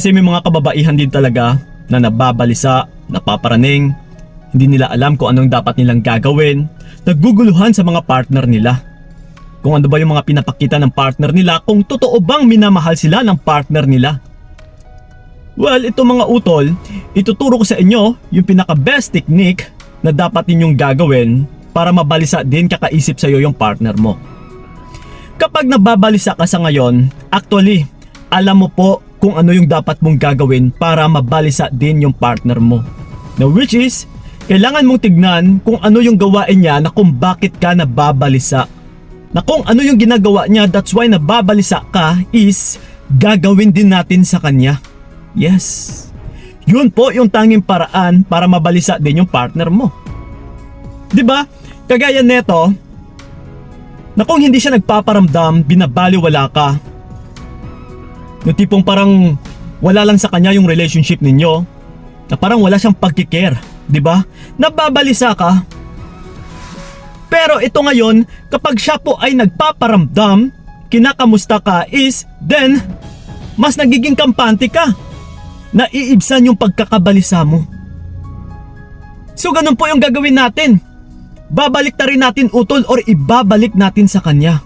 Kasi may mga kababaihan din talaga na nababalisa, napaparaning, hindi nila alam kung anong dapat nilang gagawin, naguguluhan sa mga partner nila. Kung ano ba yung mga pinapakita ng partner nila, kung totoo bang minamahal sila ng partner nila. Well, ito mga utol, ituturo ko sa inyo yung pinaka-best technique na dapat ninyong gagawin para mabalisa din kakaisip sa'yo yung partner mo. Kapag nababalisa ka sa ngayon, actually, alam mo po kung ano yung dapat mong gagawin para mabalisa din yung partner mo. Na which is, kailangan mong tignan kung ano yung gawain niya na kung bakit ka nababalisa. Na kung ano yung ginagawa niya, that's why nababalisa ka is gagawin din natin sa kanya. Yes. Yun po yung tanging paraan para mabalisa din yung partner mo. 'Di ba? Kagaya neto, na kung hindi siya nagpaparamdam, binabaliwala ka. Yung tipong parang wala lang sa kanya yung relationship ninyo, na parang wala siyang pagkikare, 'di ba? Nababalisa ka. Pero ito ngayon, kapag siya po ay nagpaparamdam, kinakamusta ka is then mas nagiging kampante ka. Naiibsan yung pagkakabalisa mo. So ganun po yung gagawin natin. Babalik na rin natin utol or ibabalik natin sa kanya.